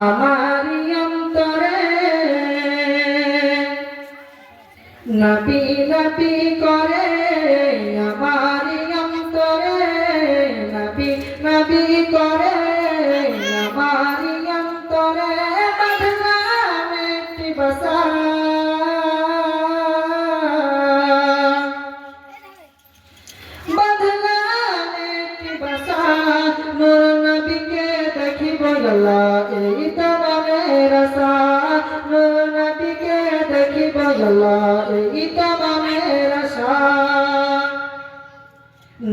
আমারি অন্তরে। নাপি নাপি করে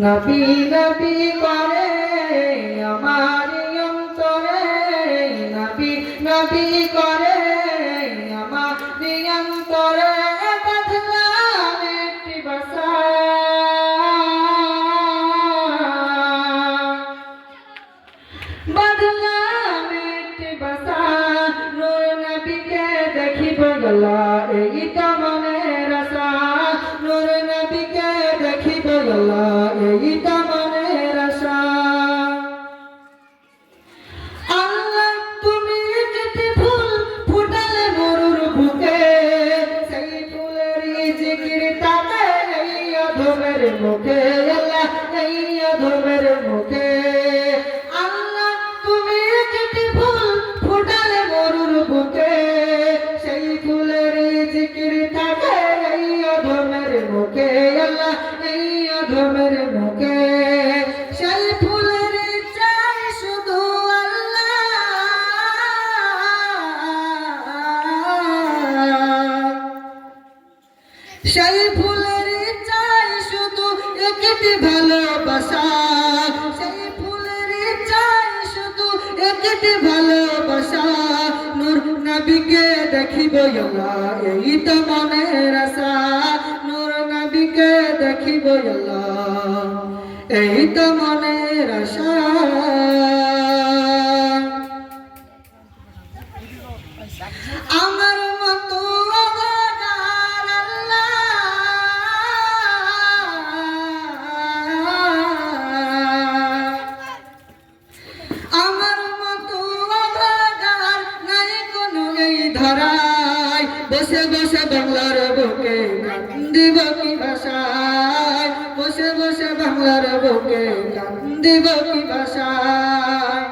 নবী নবী করে আমার অন্তরে। নবী নবী করে দেখিব আল্লাহ এই তো মনের নূর নবীকে দেখিব আল্লাহ এই তো মনের আশা। আমার মতো মতো নাই কোনো এই বসে বসে বাংলার বুকে কান্দিব কি ভাষায়? বসে বসে বাংলার বুকে কান্দিব কি ভাষায়?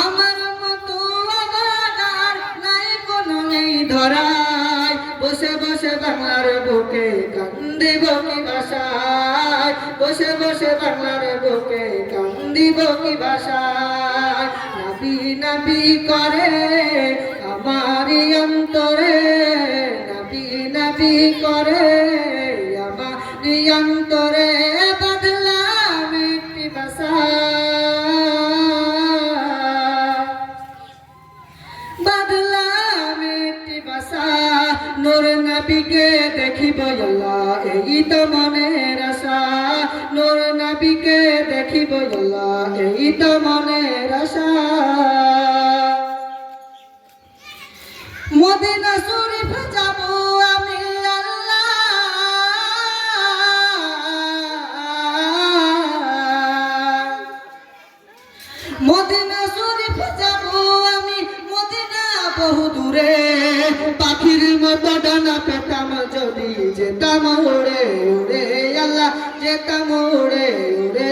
আমার মতো অবদার নাই, কোনো এই ধরায়। বসে বসে বাংলার বুকে কান্দিব কি ভাষায়? বসে বসে বাংলার বুকে কান্দিব কি ভাষায়? নাবি নাবি করে আমারি অন্তরে, নাবি নাবি করে, আমারি অন্তরে বদলাম একটি ভাষা বদলাম একটি বাসা, নূর নবীকে দেখিব আল্লাহ, এই তো মনের আশা। নূর নবীকে দেখিব আল্লাহ, এই তো মনের আশা। আমি আল্লাহ। মদিনা শরীফ যাব আমি, মদিনা বহু দূরে। পাখির মতো ডানা পেতাম যদি যেতাম উড়ে উড়ে আল্লাহ, যেতাম উড়ে উড়ে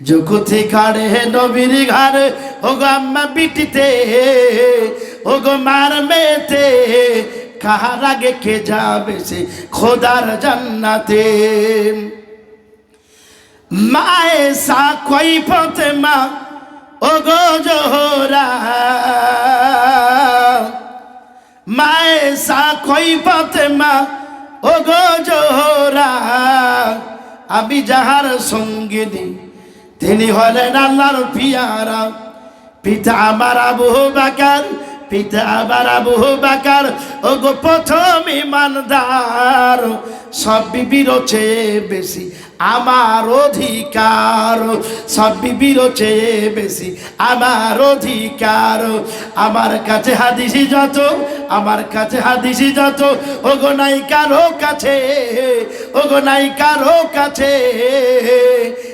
জগতে কাড়ে নবীর ঘরে ও গো আম্মা বিটিতে ও গো মার মেয়েতে, কাহার আগে কে যাবে সে খোদার জান্নাতে? মায়ে সা কই পথে মা ও গো জোহরা? মায়ে সা কই পথে মা ও গো জোহরা? আমি যাহার সঙ্গিনী তিনি হলেন আল্লাহর পিয়ারা। পিতা আমার আবু বাকার, পিতা আমার আবু বাকার ও গো প্রথম ইমানদার। সব বিবির চেয়ে বেশি আমার অধিকার। সব বিবির চেয়ে বেশি আমার অধিকার। আমার কাছে হাদিসি যত, আমার কাছে হাদিসি যত, ওগো নাই কারও কাছে, ওগো নাই কারও কাছে।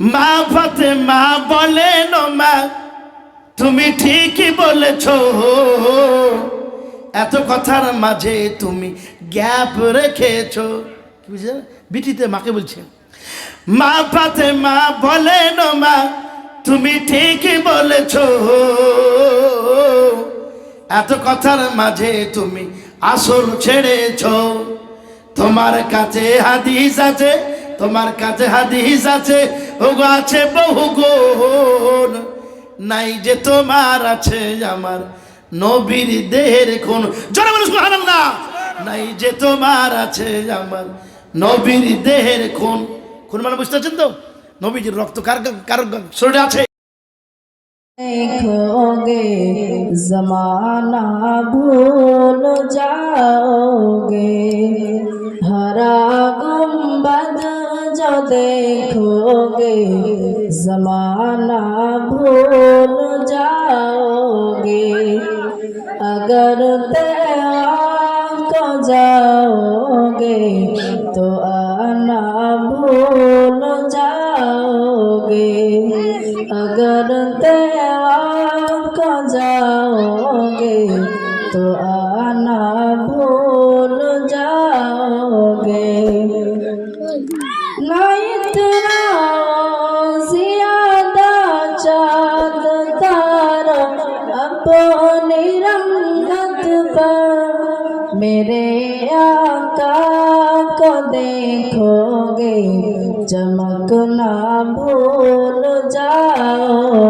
মা ফাতেমা বলেন মা, তুমি ঠিকই বলেছ। এত কথার মাঝে তুমি গ্যাপ রেখেছ। বুঝলে? বিটিতে মাকে বলছে মা ফাতে মা বলেন মা, তুমি ঠিকই বলেছ। এত কথার মাঝে তুমি আসল ছেড়েছ। তোমার কাছে হাদিস আছে তোমার কাছে হাদিস আছে, ওগো আছে বহু গুণ নাই যে তোমার আছে আমার নবীর দেহের খুন। জোরে বলুন, সুবহানাল্লাহ। নাই যে তোমার আছে আমার নবীর দেহের খুন। খুন মানে বুঝতে পারছেন তো? নবীজির রক্ত কার কার শরীরে আছে? দেখোগে জমানা ভুল যাওগে। হরা देखोगे जमाना भूल जाओगे अगर तेरा को जाओगे तो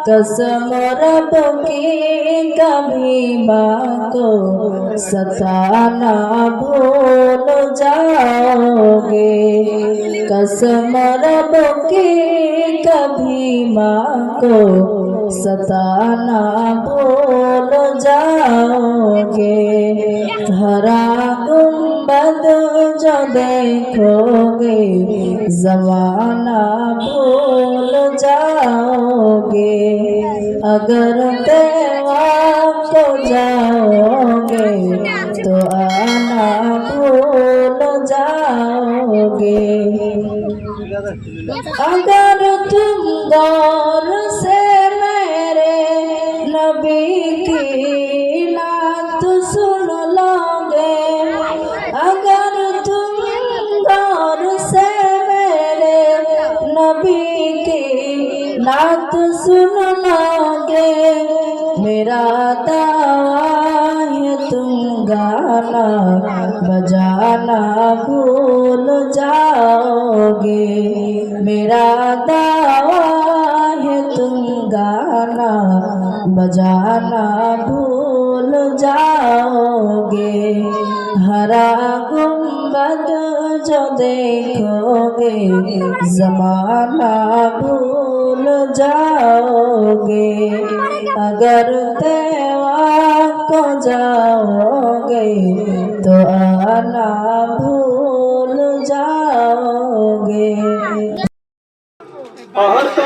कसम रब की कभी माँ को सताना भूल जाओगे कसम रब की कभी माँ को सताना भूल जाओगे हरा गुम्बद जो देखोगे जमाना भूल जाओगे अगर तेवा को जाओगे तो आना भूल जाओगे अगर तुम गौर से मेरे नबी की नात सुन लोगे अगर तुम गौर से मेरे नबी की नात सुन बजाना भूल जाओगे मेरा दावा है तुम गाना बजाना भूल जाओगे हरा गुम्बद जो देखोगे जमाना भूल जाओगे अगर तेवा जाना भूल जाओगे और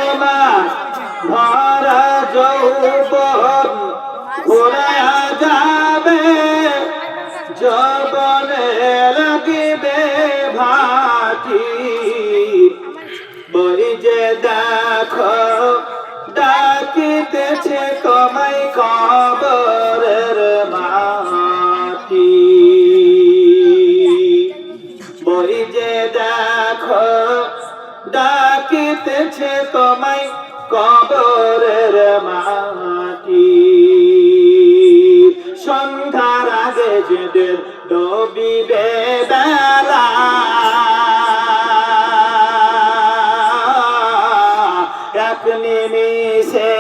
নিমিষে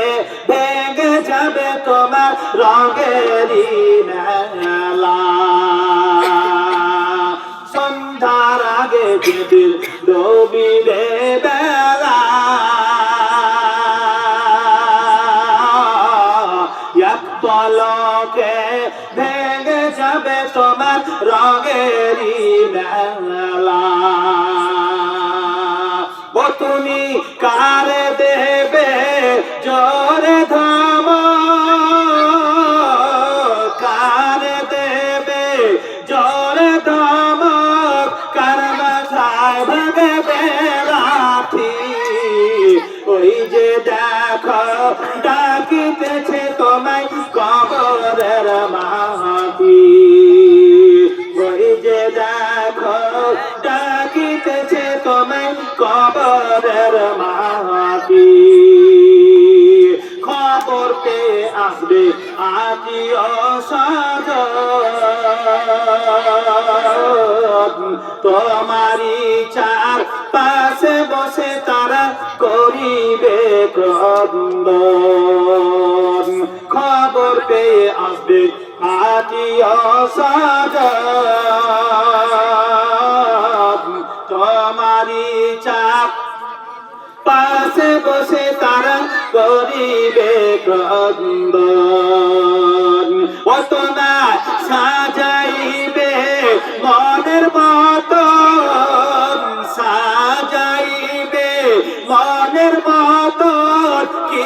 ভেঙে যাবে তোমার রঙেরই মেলা। সন্ধ্যার আগে যেদিন ডবিবে বেলা পলকে যাবে তোমার রঙেরই মেলা। ও তুমি কারে তোমায় কবরের মাটি। ওই যে দেখো, ডাকিতেছে তোমায় কবরের মাটি। খবর পেয়ে আসবে আত্মীয় স্বজন তোমারই ক্রন্দন অত না সাজাইবে মনের মতো সাজাইবে মনের মতো কি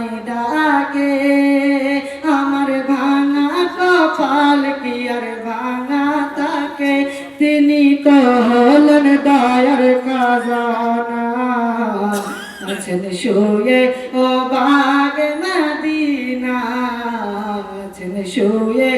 ডাকে আমার ভাঙা কপাল কি আর ভাঙা থাকে তিনি তো হলেন দয়ার খাজানা। আছেন শুয়ে, ও বাগ মদিনা। আছেন শুয়ে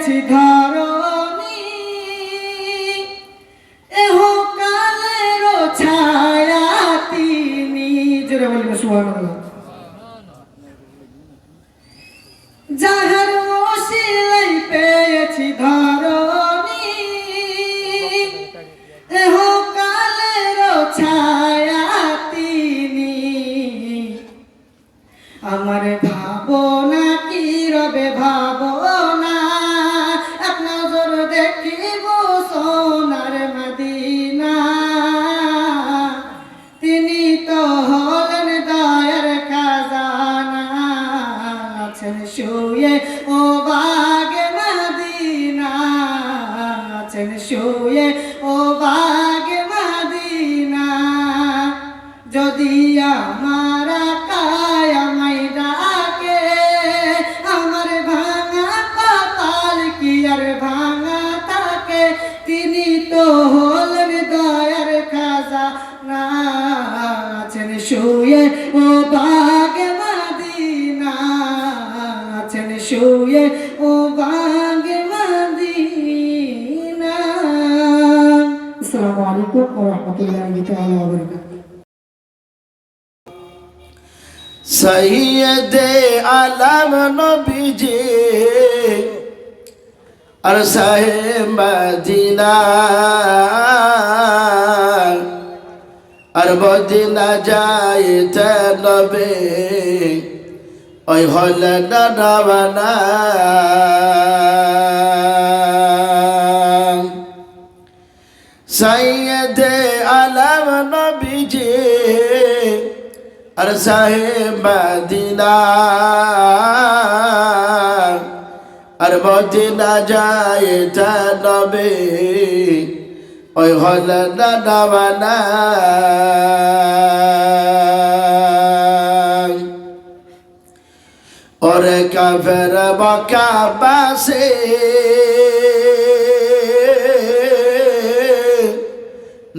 পেয়েছি ধরণী। এহ কালের ছায়া তিনি। জোরে বলবে সুবহানাল্লাহ। আলম নবীজি। আর সাহে মদিনা। আর মদিনা যাইতে নবে। ওই হলে নানা সৈয়দ আলম নবীজি আর সাহেব মদিনা, আর মদিনা যায় তা নবে, ওই হল নানা ওরে কাফের বকা বাসে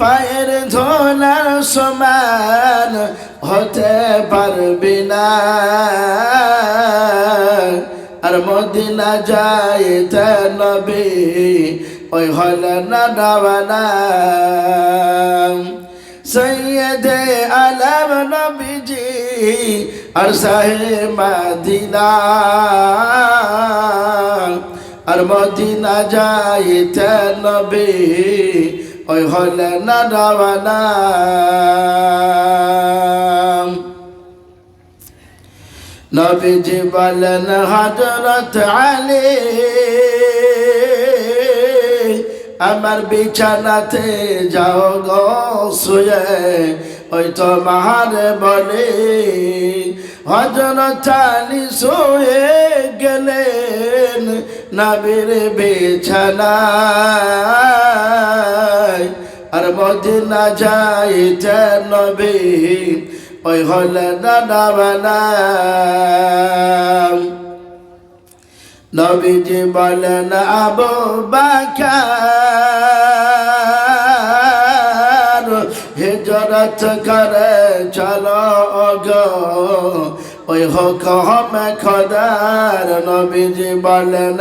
পায়ের ধোলার সমান হতে পারবি না। আর মদিনা যাইতে নবী, ওই হল না ডাবানা সৈয়দে আলম নবীজি আর সাহে মাদিনা। আর মদিনা যাইতে নবী ওই হল না ডাবানা নবীজি বলেন হজরত আলী, আমার বিছানাতে যাও গো, শুয়ে। ওই তো মাহারে বলে হজরত আলী শুয়ে গেলেন নবীর বিছানায়। আর মদিনা যাইতে নবী ওই হলে দাদা বানা। নবীজি বলেন, আবু বাকার হিজরত করে চলো গো। ওই হোক হমে খদার নবীজি বলেন,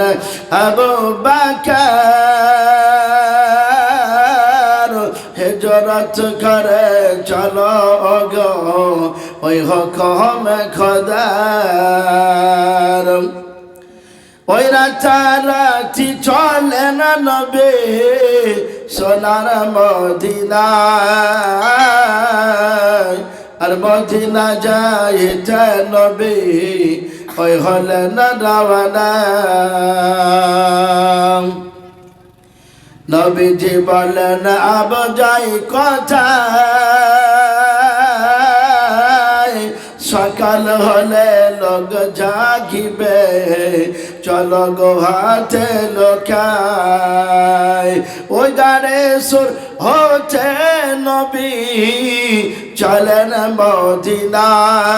আবু বাকার, হিজরত করে চলো গো। ওই হোক হমে খদার। ওই রাতারাতি চলে না নবে। সোনার মদিনা আর মদিনা যায় যায় নবী, ওই হলে না রাওয়ানা নবীজি বলেন, আব যাই কথা সকাল হলে লোক জাগিবে। চল গো হাতে লোকায় ওই গানে সুর হচ্ছে নবী। চলেন মদিনায়।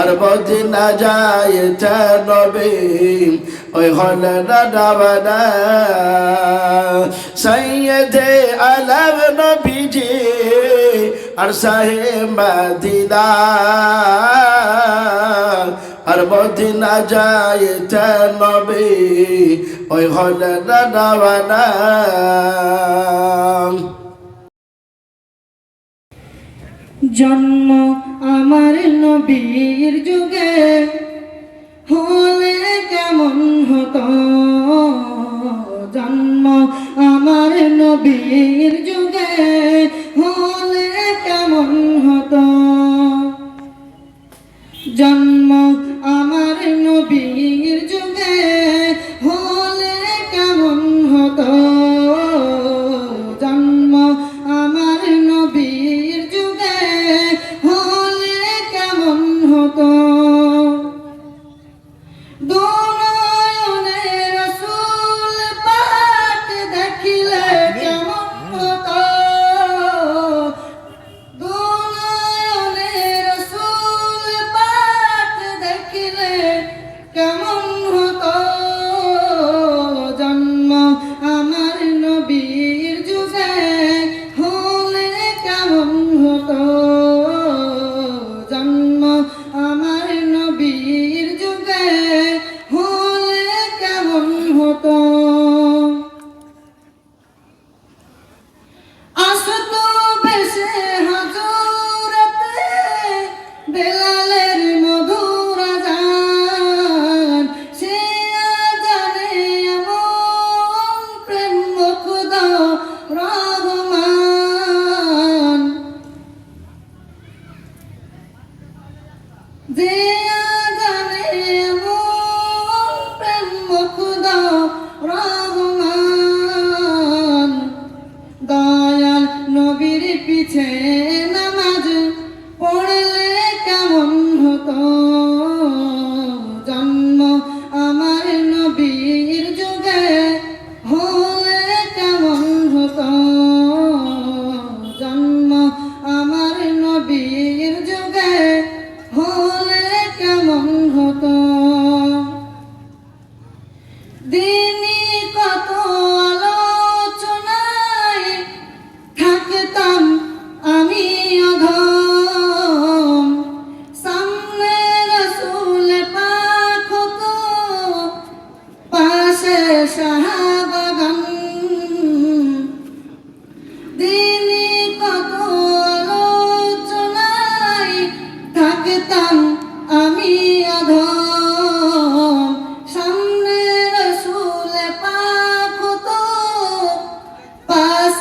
আর মদিনা যাইতে নবী। ওই হলে না ডাবানা সৈয়দে আলম নবীজি আর সাহে মদিনা, আর মদিনা যায় নবী, ওই হলে না জন্ম আমার নবীর যুগে, হলে কেমন হতো? জন্ম আমার নবীর যুগে, হলে হতো জন্ম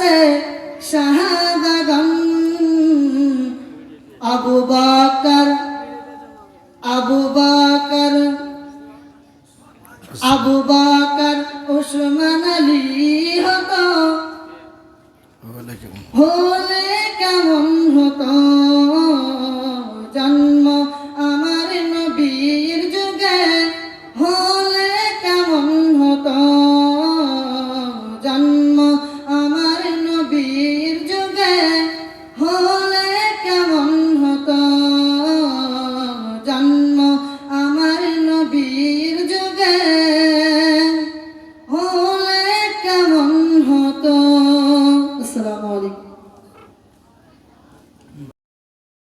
পাশে শাহাদাগম আবু বাকর